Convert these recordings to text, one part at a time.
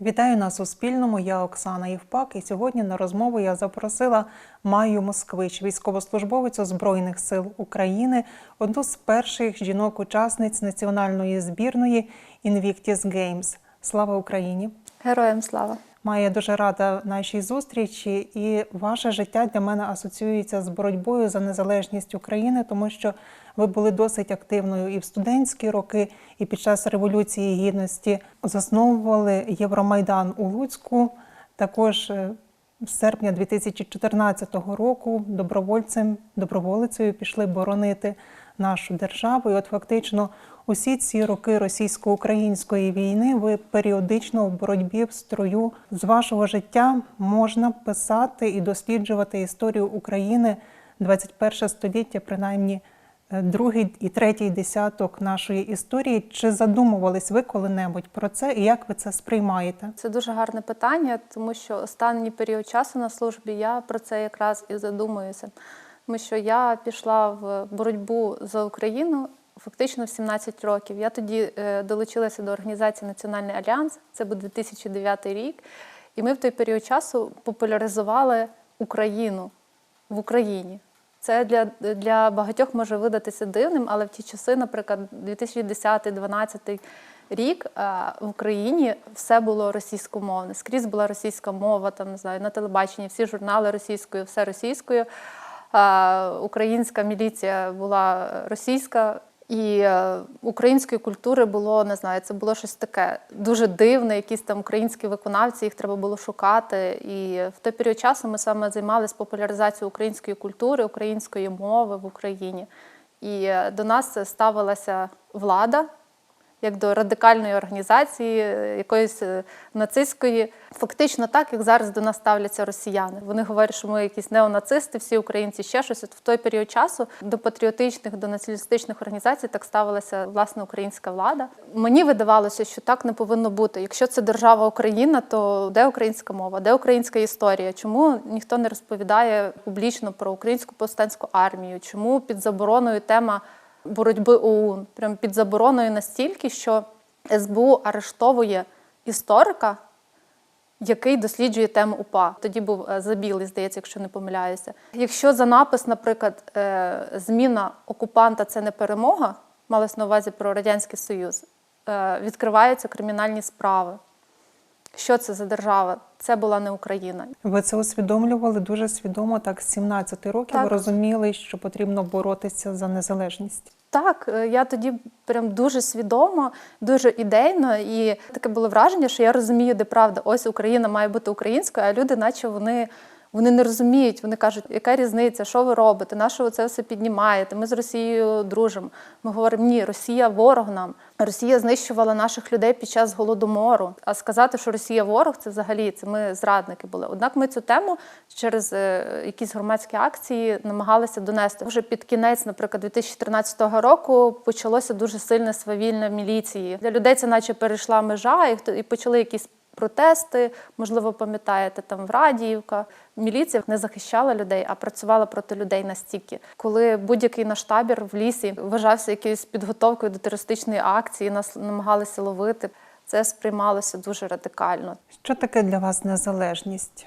Вітаю на Суспільному. Я Оксана Євпак. І сьогодні на розмову я запросила Маю Москвич, військовослужбовицю Збройних сил України, одну з перших жінок-учасниць національної збірної Invictus Games. Слава Україні! Героям слава! Майя дуже рада нашій зустрічі, і ваше життя для мене асоціюється з боротьбою за незалежність України, тому що ви були досить активною і в студентські роки, і під час революції гідності засновували Євромайдан у Луцьку. Також е, з серпня 2014 року добровольцем доброволицею пішли боронити нашу державу. І от фактично усі ці роки російсько-української війни ви періодично в боротьбі в строю з вашого життя можна писати і досліджувати історію України 21 століття, принаймні е, другий і третій десяток нашої історії. Чи задумувались ви коли-небудь про це і як ви це сприймаєте? Це дуже гарне питання, тому що останній період часу на службі я про це якраз і задумуюся. Тому що я пішла в боротьбу за Україну фактично в 17 років. Я тоді е, долучилася до організації Національний альянс, це був 2009 рік. І ми в той період часу популяризували Україну в Україні. Це для для багатьох може видатися дивним, але в ті часи, наприклад, 2010-2012 рік е, в Україні все було російськомовне. Скрізь була російська мова, там не знаю, на телебаченні, всі журнали російською, все російською. Е, Українська міліція була російська. І е, української культури було не знаю, це було щось таке дуже дивне. Якісь там українські виконавці, їх треба було шукати. І в той період часу ми саме займалися популяризацією української культури, української мови в Україні. І е, до нас ставилася влада як до радикальної організації, е, якоїсь е, нацистської. Фактично так, як зараз до нас ставляться росіяни. Вони говорять, що ми якісь неонацисти, всі українці ще щось. От в той період часу до патріотичних, до націоналістичних організацій так ставилася власне українська влада. Мені видавалося, що так не повинно бути. Якщо це держава Україна, то де українська мова, де українська історія? Чому ніхто не розповідає публічно про українську повстанську армію? Чому під забороною тема? Боротьби ОУН, прям під забороною настільки, що СБУ арештовує історика, який досліджує тему УПА. Тоді був е, Забілий, здається, якщо не помиляюся. Якщо за напис, наприклад, е, зміна окупанта це не перемога, малось на увазі про Радянський Союз, е, відкриваються кримінальні справи. Що це за держава? Це була не Україна. Ви це усвідомлювали дуже свідомо. Так, з 17 років так. ви розуміли, що потрібно боротися за незалежність. Так, е, я тоді прям дуже свідомо, дуже ідейно, і таке було враження, що я розумію, де правда. Ось Україна має бути українською, а люди, наче вони. Вони не розуміють, вони кажуть, яка різниця, що ви робите, на що ви це все піднімаєте? Ми з Росією дружимо. Ми говоримо, ні, Росія ворог нам. Росія знищувала наших людей під час голодомору. А сказати, що Росія ворог, це взагалі це ми зрадники були. Однак ми цю тему через е, якісь громадські акції намагалися донести. Вже під кінець, наприклад, 2013 року почалося дуже сильне свавільне міліції. Для людей це наче перейшла межа, і і почали якісь протести, можливо, пам'ятаєте, там в Радіївка. Міліція не захищала людей, а працювала проти людей настільки. Коли будь-який наш табір в лісі вважався якоюсь підготовкою до терористичної акції, нас намагалися ловити. Це сприймалося дуже радикально. Що таке для вас незалежність?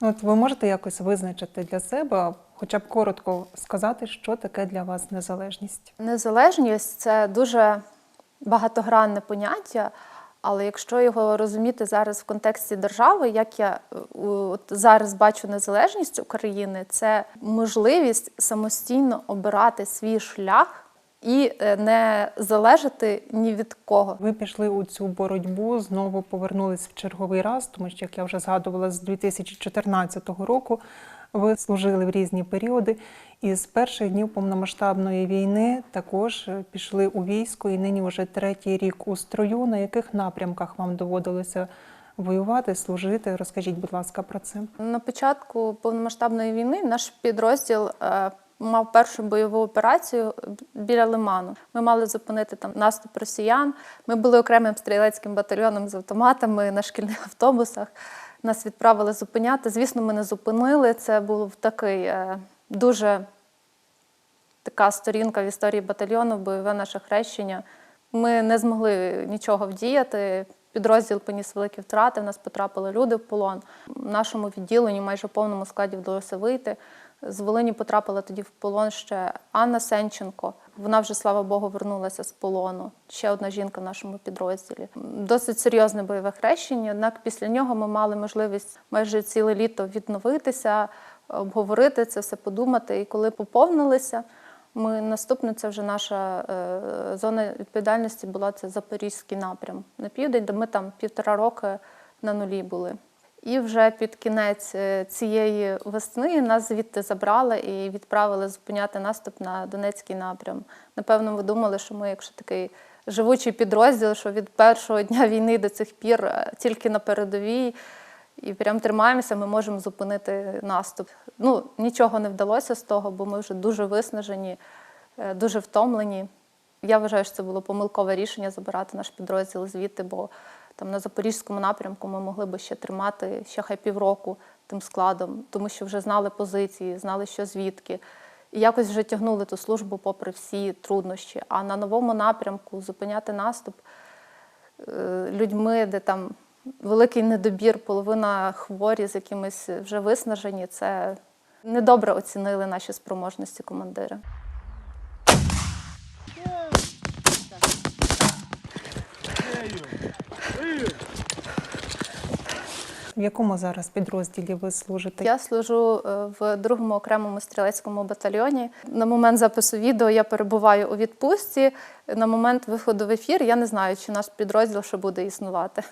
От ви можете якось визначити для себе, хоча б коротко сказати, що таке для вас незалежність? Незалежність це дуже багатогранне поняття. Але якщо його розуміти зараз в контексті держави, як я от зараз бачу незалежність України, це можливість самостійно обирати свій шлях і е, не залежати ні від кого. Ви пішли у цю боротьбу, знову повернулись в черговий раз, тому що, як я вже згадувала, з 2014 року ви служили в різні періоди. І з перших днів повномасштабної війни також пішли у військо, і нині вже третій рік у строю. На яких напрямках вам доводилося воювати, служити? Розкажіть, будь ласка, про це. На початку повномасштабної війни наш підрозділ е, мав першу бойову операцію біля Лиману. Ми мали зупинити там наступ росіян. Ми були окремим стрілецьким батальйоном з автоматами на шкільних автобусах. Нас відправили зупиняти. Звісно, ми не зупинили. Це був такий е, дуже така сторінка в історії батальйону, бойове наше хрещення. Ми не змогли нічого вдіяти. Підрозділ поніс великі втрати. В нас потрапили люди в полон. В нашому відділенні майже в повному складі вдалося вийти. З Волині потрапила тоді в полон ще Анна Сенченко. Вона вже, слава Богу, вернулася з полону. Ще одна жінка в нашому підрозділі. Досить серйозне бойове хрещення. Однак після нього ми мали можливість майже ціле літо відновитися, обговорити це все, подумати. І коли поповнилися, ми наступне це вже наша е, зона відповідальності була це Запорізький напрям на південь, де ми там півтора роки на нулі були. І вже під кінець е, цієї весни нас звідти забрали і відправили зупиняти наступ на Донецький напрям. Напевно, ви думали, що ми, якщо такий живучий підрозділ, що від першого дня війни до цих пір е, тільки на передовій і прям тримаємося, ми можемо зупинити наступ. Ну, нічого не вдалося з того, бо ми вже дуже виснажені, е, дуже втомлені. Я вважаю, що це було помилкове рішення забирати наш підрозділ звідти, бо там на запорізькому напрямку ми могли би ще тримати ще хай півроку тим складом, тому що вже знали позиції, знали, що звідки. І якось вже тягнули ту службу попри всі труднощі. А на новому напрямку зупиняти наступ е, людьми, де там великий недобір, половина хворі з якимись вже виснажені, це недобре оцінили наші спроможності командири. В якому зараз підрозділі ви служите? Я служу е, в другому окремому стрілецькому батальйоні. На момент запису відео я перебуваю у відпустці. На момент виходу в ефір я не знаю, чи наш підрозділ ще буде існувати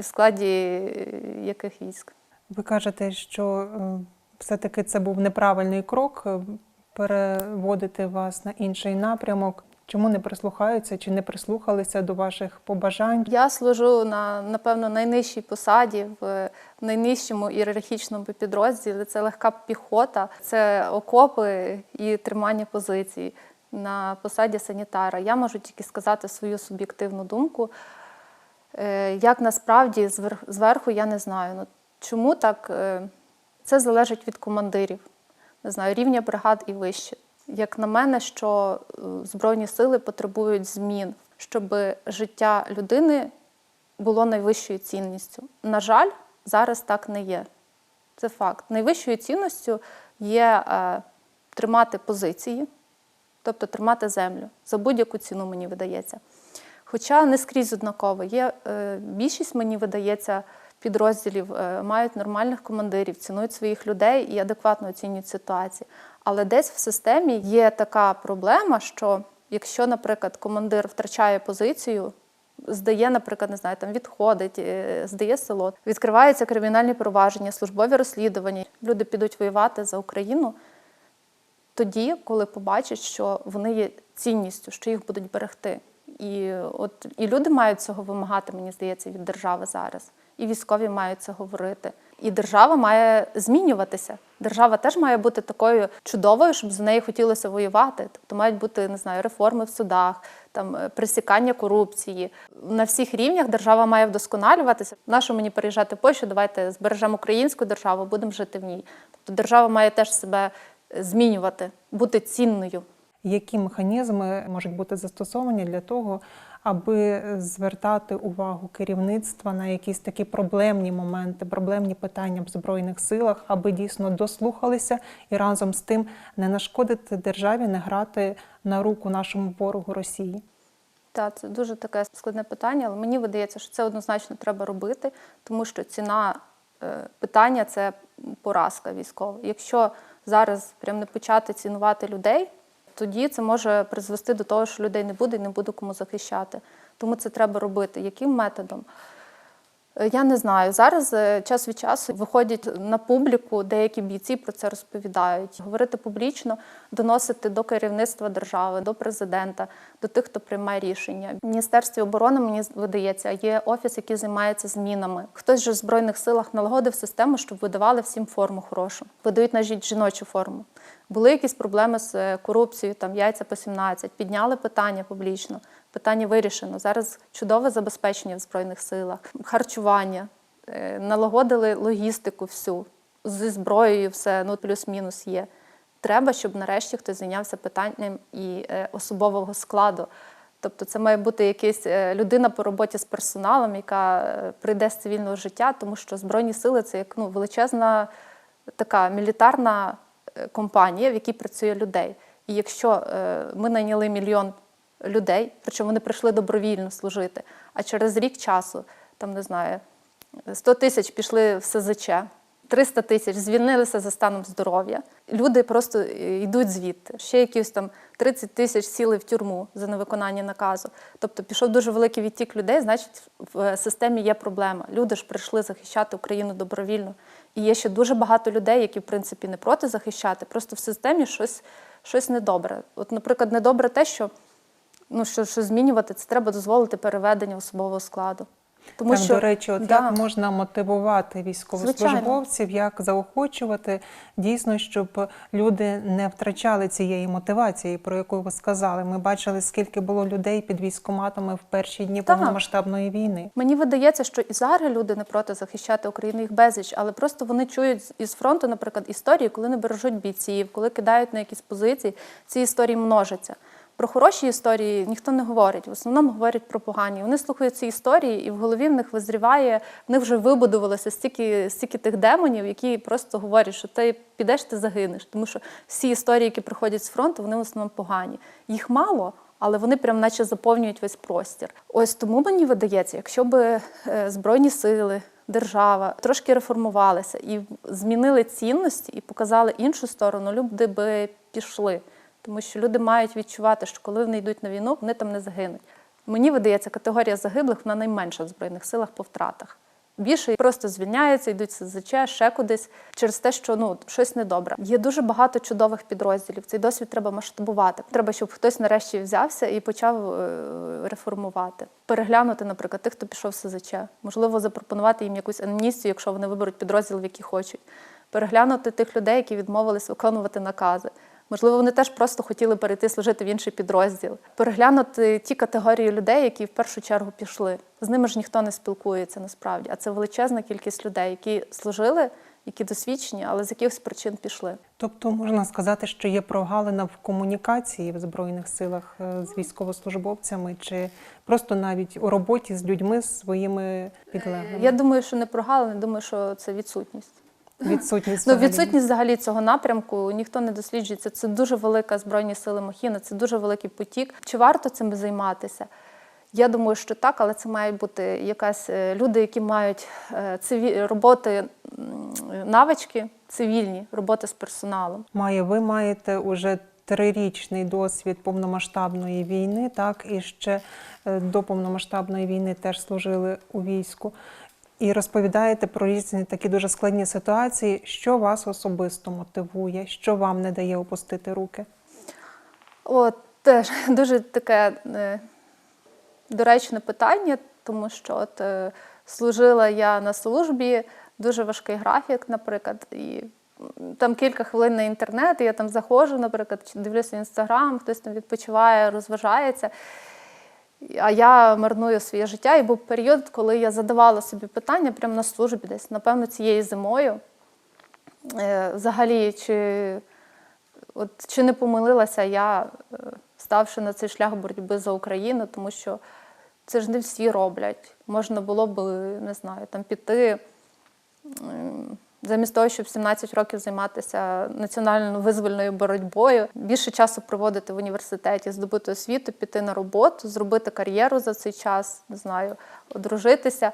і в складі е, яких військ. Ви кажете, що е, все-таки це був неправильний крок е, переводити вас на інший напрямок. Чому не прислухаються чи не прислухалися до ваших побажань? Я служу на напевно найнижчій посаді в найнижчому ієрархічному підрозділі. Це легка піхота, це окопи і тримання позицій на посаді санітара. Я можу тільки сказати свою суб'єктивну думку. Е, Як насправді звер- зверху я не знаю. Ну, чому так? Е, Це залежить від командирів, не знаю, рівня бригад і вище. Як на мене, що е, Збройні сили потребують змін, щоб життя людини було найвищою цінністю. На жаль, зараз так не є. Це факт. Найвищою цінністю є е, тримати позиції, тобто тримати землю за будь-яку ціну, мені видається. Хоча не скрізь однаково. Є е, більшість, мені видається, підрозділів е, мають нормальних командирів, цінують своїх людей і адекватно оцінюють ситуацію. Але десь в системі є така проблема, що якщо, наприклад, командир втрачає позицію, здає, наприклад, не знаю, там відходить, е, здає село, відкриваються кримінальні провадження, службові розслідування, люди підуть воювати за Україну тоді, коли побачать, що вони є цінністю, що їх будуть берегти. І от і люди мають цього вимагати, мені здається, від держави зараз. І військові мають це говорити. І держава має змінюватися. Держава теж має бути такою чудовою, щоб за нею хотілося воювати. Тобто мають бути не знаю, реформи в судах, там е, пресікання корупції. На всіх рівнях держава має вдосконалюватися. Нащо мені переїжджати в Польщу? Давайте збережемо українську державу, будемо жити в ній. Тобто держава має теж себе е, змінювати, бути цінною. Які механізми можуть бути застосовані для того, аби звертати увагу керівництва на якісь такі проблемні моменти, проблемні питання в збройних силах, аби дійсно дослухалися і разом з тим не нашкодити державі, не грати на руку нашому ворогу Росії? Так, це дуже таке складне питання, але мені видається, що це однозначно треба робити, тому що ціна е, питання це поразка військова. Якщо зараз прям не почати цінувати людей, тоді це може призвести до того, що людей не буде і не буде кому захищати. Тому це треба робити. Яким методом? Е, Я не знаю. Зараз е, час від часу виходять на публіку, деякі бійці про це розповідають. Говорити публічно, доносити до керівництва держави, до президента, до тих, хто приймає рішення. В Міністерстві оборони, мені видається, є офіс, який займається змінами. Хтось же в Збройних силах налагодив систему, щоб видавали всім форму хорошу. Видають навіть жіночу форму. Були якісь проблеми з е, корупцією, там яйця по 17, підняли питання публічно. Питання вирішено. Зараз чудове забезпечення в Збройних силах, харчування, е, налагодили логістику всю зі зброєю, все ну плюс-мінус є. Треба, щоб нарешті хтось зайнявся питанням і е, особового складу. Тобто це має бути якась людина по роботі з персоналом, яка прийде з цивільного життя, тому що Збройні сили це як ну, величезна така мілітарна компанія, в якій працює людей. І якщо е, ми найняли мільйон людей, причому вони прийшли добровільно служити, а через рік часу, там не знаю, 100 тисяч пішли в СЗЧ, 300 тисяч звільнилися за станом здоров'я. Люди просто е, йдуть звідти. Ще якісь там 30 тисяч сіли в тюрму за невиконання наказу. Тобто пішов дуже великий відтік людей, значить, в е, системі є проблема. Люди ж прийшли захищати Україну добровільно. І є ще дуже багато людей, які, в принципі, не проти захищати, просто в системі щось, щось недобре. От, наприклад, недобре те, що ну, що, що змінювати, це треба дозволити переведення особового складу. Тому так, що, до речі, от да, як можна мотивувати військовослужбовців, як заохочувати дійсно, щоб люди не втрачали цієї мотивації, про яку ви сказали. Ми бачили, скільки було людей під військоматами в перші дні Так. повномасштабної війни. Мені видається, що і зараз люди не проти захищати Україну, їх безліч, але просто вони чують із фронту, наприклад, історії, коли не бережуть бійців, коли кидають на якісь позиції, ці історії множаться. Про хороші історії ніхто не говорить. В основному говорять про погані. Вони слухають ці історії, і в голові в них визріває, в них вже вибудувалося стільки, стільки тих демонів, які просто говорять, що ти підеш, ти загинеш. Тому що всі історії, які приходять з фронту, вони в основному погані. Їх мало, але вони прям наче заповнюють весь простір. Ось тому мені видається, якщо би е, збройні сили, держава трошки реформувалися і змінили цінності і показали іншу сторону, люди би пішли. Тому що люди мають відчувати, що коли вони йдуть на війну, вони там не загинуть. Мені видається, категорія загиблих вона найменша в збройних силах по втратах. Більше просто звільняються, йдуть СЗЧ, ще кудись через те, що ну щось недобре. Є дуже багато чудових підрозділів. Цей досвід треба масштабувати. Треба, щоб хтось нарешті взявся і почав е, реформувати. Переглянути, наприклад, тих, хто пішов СЗЧ. Можливо, запропонувати їм якусь амністію, якщо вони виберуть підрозділ, в який хочуть. Переглянути тих людей, які відмовились виконувати накази. Можливо, вони теж просто хотіли перейти служити в інший підрозділ. Переглянути ті категорії людей, які в першу чергу пішли. З ними ж ніхто не спілкується насправді. А це величезна кількість людей, які служили, які досвідчені, але з якихось причин пішли. Тобто можна сказати, що є прогалина в комунікації в збройних силах е, з військовослужбовцями, чи просто навіть у роботі з людьми з своїми підлеглими. Я думаю, що не прогалини, думаю, що це відсутність. Відсутність Ну, відсутність взагалі цього напрямку ніхто не досліджується. Це дуже велика збройні сили Махіна, це дуже великий потік. Чи варто цим займатися? Я думаю, що так, але це мають бути якась е, люди, які мають е, циві... роботи, навички цивільні, роботи з персоналом. Має, ви маєте уже трирічний досвід повномасштабної війни, так і ще е, до повномасштабної війни теж служили у війську. І розповідаєте про різні такі дуже складні ситуації. Що вас особисто мотивує, що вам не дає опустити руки? От теж дуже таке е, доречне питання, тому що от, е, служила я на службі, дуже важкий графік, наприклад, і там кілька хвилин на інтернет, і я там заходжу, наприклад, дивлюся інстаграм, хтось там відпочиває, розважається. А я марную своє життя, і був період, коли я задавала собі питання прямо на службі десь, напевно, цією зимою. Е, Взагалі, чи, от, чи не помилилася я, е, ставши на цей шлях боротьби за Україну, тому що це ж не всі роблять. Можна було б, не знаю, там піти. Замість того, щоб 17 років займатися національно-визвольною боротьбою, більше часу проводити в університеті, здобути освіту, піти на роботу, зробити кар'єру за цей час, не знаю, одружитися,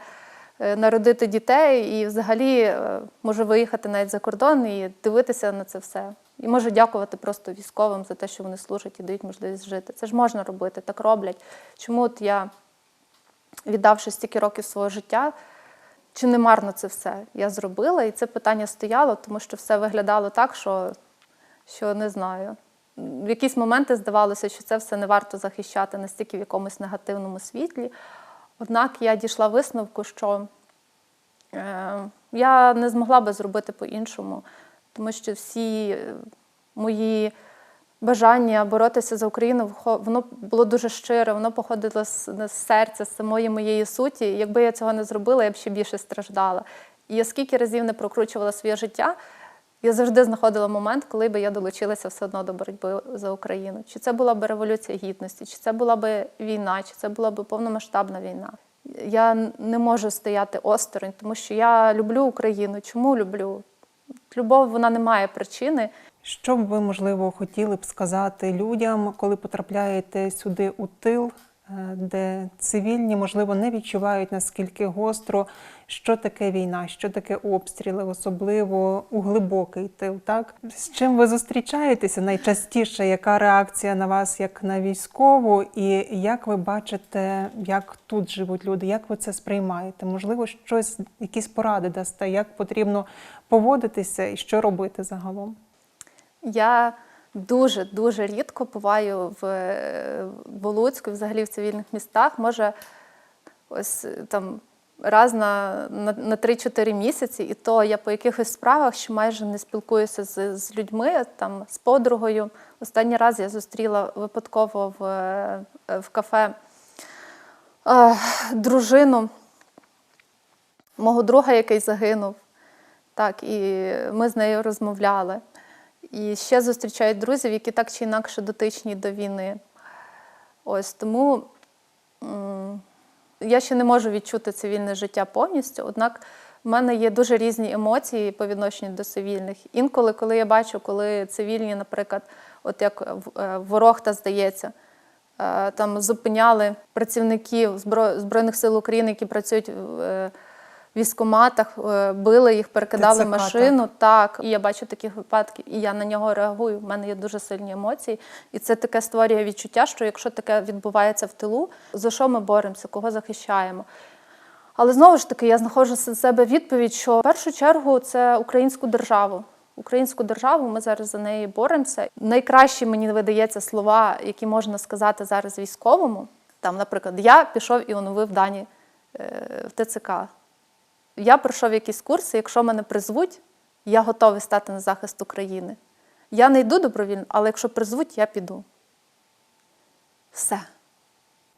е, народити дітей і взагалі е, може виїхати навіть за кордон і дивитися на це все. І може дякувати просто військовим за те, що вони служать і дають можливість жити. Це ж можна робити, так роблять. Чому от я, віддавши стільки років свого життя, чи не марно це все я зробила? І це питання стояло, тому що все виглядало так, що, що не знаю. В якісь моменти здавалося, що це все не варто захищати настільки в якомусь негативному світлі. Однак я дійшла висновку, що е, я не змогла би зробити по-іншому, тому що всі мої бажання боротися за Україну воно було дуже щире, воно походило з серця, з самої моєї суті. Якби я цього не зробила, я б ще більше страждала. І я скільки разів не прокручувала своє життя, Я завжди знаходила момент, коли би я долучилася все одно до боротьби за Україну. Чи це була б революція гідності, чи це була б війна, чи це була б повномасштабна війна. Я не можу стояти осторонь, тому що я люблю Україну. Чому люблю? Любов вона не має причини. Що б ви, можливо, хотіли б сказати людям, коли потрапляєте сюди у тил, е, де цивільні, можливо, не відчувають наскільки гостро, що таке війна, що таке обстріли, особливо у глибокий тил. Так з чим ви зустрічаєтеся найчастіше? Яка реакція на вас як на військову, і як ви бачите, як тут живуть люди? Як ви це сприймаєте? Можливо, щось, якісь поради дасте, як потрібно поводитися і що робити загалом? Я дуже дуже рідко буваю в, е, в Луцьку, взагалі в цивільних містах. Може, ось там раз на, на, на 3-4 місяці, і то я по якихось справах, що майже не спілкуюся з, з людьми, там з подругою. Останній раз я зустріла випадково в, в кафе е, дружину мого друга, який загинув. Так, і ми з нею розмовляли. І ще зустрічають друзів, які так чи інакше дотичні до війни. Ось тому я ще не можу відчути цивільне життя повністю, однак в мене є дуже різні емоції по відношенню до цивільних. Інколи, коли я бачу, коли цивільні, наприклад, от як в- е, Ворохта, здається, е, там зупиняли працівників Збройних сил України, які працюють в е, били їх, перекидали ТЦК, машину. Так, і я бачу такі випадки, і я на нього реагую. У мене є дуже сильні емоції. І це таке створює відчуття, що якщо таке відбувається в тилу, за що ми боремося, кого захищаємо. Але знову ж таки, я знаходжу з себе відповідь, що в першу чергу це українську державу. Українську державу ми зараз за неї боремося. Найкращі мені видається слова, які можна сказати зараз військовому. Там, наприклад, я пішов і оновив дані е, в ТЦК. Я пройшов якісь курси, якщо мене призвуть, я готовий стати на захист України. Я не йду добровільно, але якщо призвуть, я піду. Все.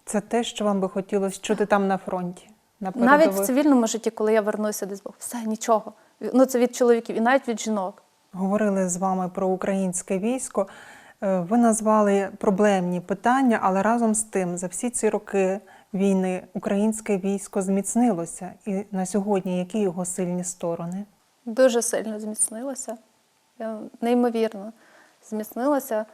Це те, що вам би хотілося чути там на фронті. На Навіть в цивільному житті, коли я вернуся десь, Бог, все, нічого. Ну, це від чоловіків і навіть від жінок. Говорили з вами про українське військо. Е, Ви назвали проблемні питання, але разом з тим, за всі ці роки війни українське військо зміцнилося. І на сьогодні які його сильні сторони? Дуже сильно зміцнилося. Я Неймовірно зміцнилося.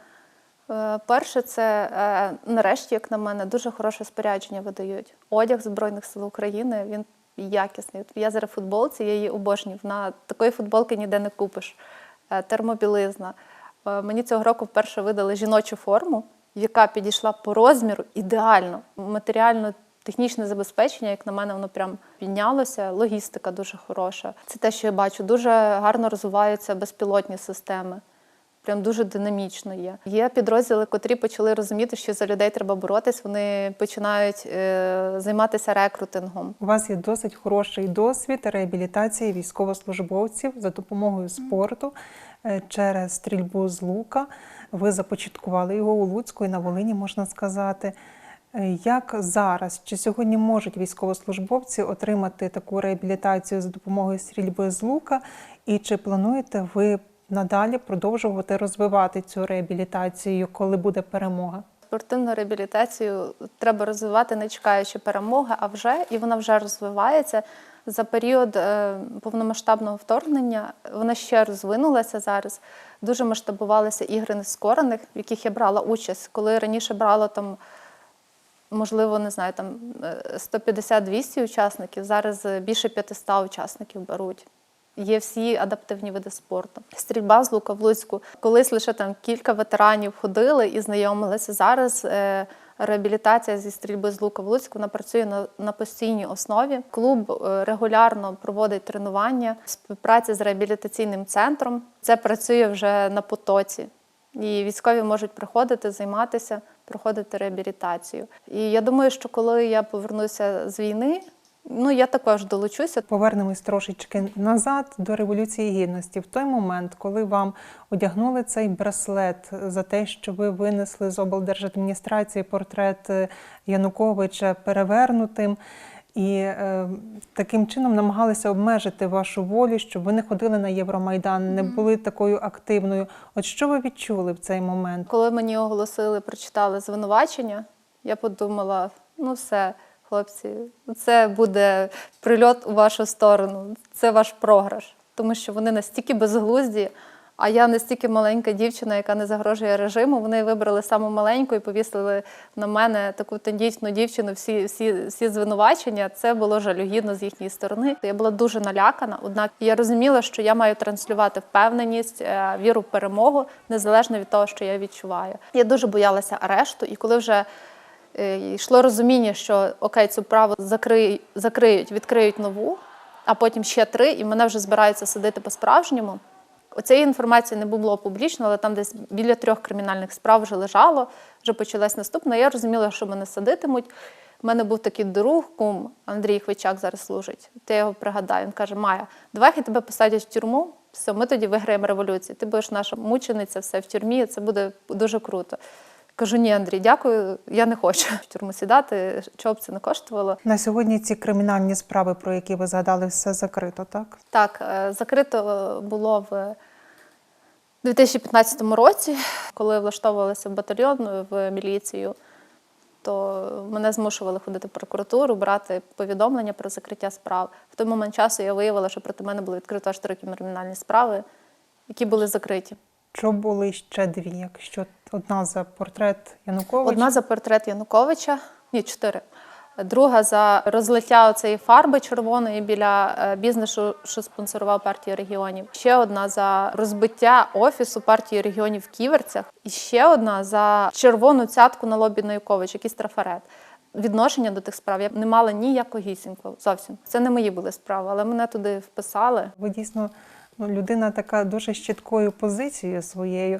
Е, Перше, це е, нарешті, як на мене, дуже хороше спорядження видають. Одяг Збройних сил України він якісний. Я зараз футболці, я її обожнюю. На такої футболки ніде не купиш. Е, Термобілизна. Е, Мені цього року вперше видали жіночу форму, яка підійшла по розміру ідеально. Матеріально технічне забезпечення, як на мене, воно прям піднялося. Логістика дуже хороша. Це те, що я бачу. Дуже гарно розвиваються безпілотні системи. Прям дуже динамічно є. Є підрозділи, котрі почали розуміти, що за людей треба боротись. Вони починають е, займатися рекрутингом. У вас є досить хороший досвід реабілітації військовослужбовців за допомогою спорту е, через стрільбу з лука. Ви започаткували його у Луцьку і на Волині, можна сказати. Е, Як зараз чи сьогодні можуть військовослужбовці отримати таку реабілітацію за допомогою стрільби з лука? І чи плануєте ви надалі продовжувати розвивати цю реабілітацію, коли буде перемога? Спортивну реабілітацію треба розвивати, не чекаючи перемоги, а вже і вона вже розвивається. За період е, повномасштабного вторгнення вона ще розвинулася зараз. Дуже масштабувалися ігри нескорених, в яких я брала участь. Коли раніше брало там, можливо, не знаю, там е, 150-200 учасників, зараз е, більше 500 учасників беруть. Є всі адаптивні види спорту. Стрільба з лука в Луцьку. Колись лише там кілька ветеранів ходили і знайомилися. Зараз е, реабілітація зі стрільби з лука в Луцьку вона працює на, на постійній основі. Клуб е, регулярно проводить тренування співпраця з реабілітаційним центром. Це працює вже на потоці. І військові можуть приходити, займатися, проходити реабілітацію. І я думаю, що коли я повернуся з війни, ну я також долучуся. Повернемось трошечки назад до Революції Гідності. В той момент, коли вам одягнули цей браслет за те, що ви винесли з облдержадміністрації портрет е, Януковича перевернутим, і е, таким чином намагалися обмежити вашу волю, щоб ви не ходили на Євромайдан, не були такою активною. От що ви відчули в цей момент? Коли мені оголосили, прочитали звинувачення, я подумала: ну все, хлопці, це буде прильот у вашу сторону, це ваш програш. Тому що вони настільки безглузді, а я настільки маленька дівчина, яка не загрожує режиму. Вони вибрали саму маленьку і повісили на мене таку тендітну дівчину. Всі, всі, всі звинувачення. Це було жалюгідно з їхньої сторони. Я була дуже налякана. Однак я розуміла, що я маю транслювати впевненість, е, віру в перемогу, незалежно від того, що я відчуваю. Я дуже боялася арешту, і коли вже йшло розуміння, що окей, цю праву закриють, закриють, відкриють нову, а потім ще три, і мене вже збираються садити по-справжньому. Оцієї інформації не було публічно, але там десь біля трьох кримінальних справ вже лежало, вже почалась наступна. Я розуміла, що мене садитимуть. У мене був такий друг, кум Андрій Хвичак зараз служить. Ти його пригадаю. Він каже: Майя, давай хай тебе посадять в тюрму. Все, ми тоді виграємо революцію. Ти будеш наша мучениця, все в тюрмі. Це буде дуже круто. Кажу, ні, Андрій, дякую, я не хочу в тюрму сідати, чого б це не коштувало. На сьогодні ці кримінальні справи, про які ви згадали, все закрито, так? Так, е, закрито було в 2015 році, коли влаштовувалися в батальйон в міліцію, то мене змушували ходити в прокуратуру, брати повідомлення про закриття справ. В той момент часу я виявила, що проти мене було відкрито аж три кримінальні справи, які були закриті. Що були ще дві? Якщо одна за портрет Януковича, Одна за портрет Януковича, ні, чотири. Друга за розлиття цієї фарби червоної біля е, бізнесу, що спонсорував партію регіонів. Ще одна за розбиття офісу партії регіонів в Ківерцях. І ще одна за червону цятку на лобі на Януковича, якийсь трафарет. Відношення до тих справ я не мала ніякогісінького зовсім. Це не мої були справи, але мене туди вписали. ви дійсно ну, людина така дуже з чіткою позицією своєю.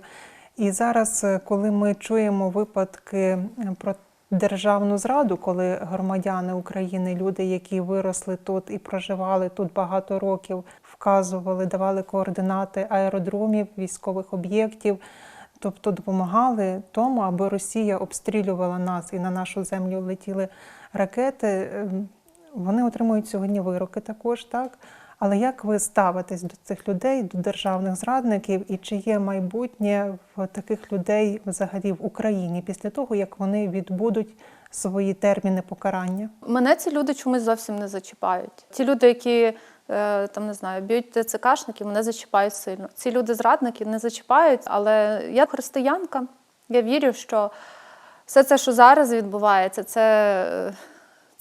І зараз, е, коли ми чуємо випадки про державну зраду, коли громадяни України, люди, які виросли тут і проживали тут багато років, вказували, давали координати аеродромів, військових об'єктів, тобто допомагали тому, аби Росія обстрілювала нас і на нашу землю летіли ракети. ем, Вони отримують сьогодні вироки також, так? Але як ви ставитесь до цих людей, до державних зрадників, і чи є майбутнє в таких людей взагалі в Україні після того, як вони відбудуть свої терміни покарання? Мене ці люди чомусь зовсім не зачіпають. Ті люди, які е, там не знаю, б'ють ТЦКшники, мене зачіпають сильно. Ці люди зрадники не зачіпають, але я християнка. Я вірю, що все це, що зараз відбувається, це, е,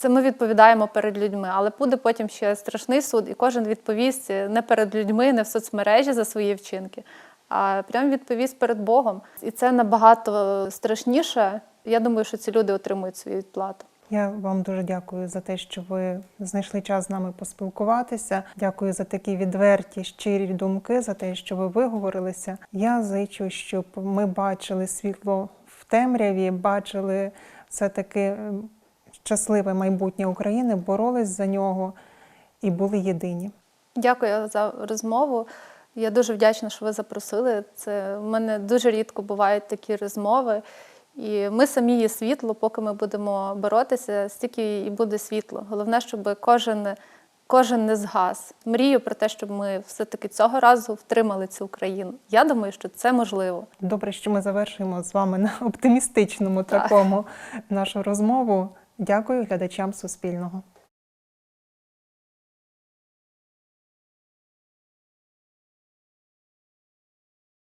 це ми відповідаємо перед людьми. Але буде потім ще страшний суд, і кожен відповість не перед людьми, не в соцмережі за свої вчинки, а прямо відповість перед Богом. І це набагато страшніше. Я думаю, що ці люди отримують свою відплату. Я вам дуже дякую за те, що ви знайшли час з нами поспілкуватися. Дякую за такі відверті, щирі думки, за те, що ви виговорилися. Я зичу, щоб ми бачили світло в темряві, бачили все-таки ем, щасливе майбутнє України, боролись за нього і були єдині. Дякую за розмову. Я дуже вдячна, що ви запросили. Це в мене дуже рідко бувають такі розмови. І ми самі є світло, поки ми будемо боротися, стільки і буде світло. Головне, щоб кожен, кожен не згас. Мрію про те, щоб ми все-таки цього разу втримали цю Україну. Я думаю, що це можливо. Добре, що ми завершуємо з вами на оптимістичному Так. такому нашу розмову. Дякую глядачам Суспільного.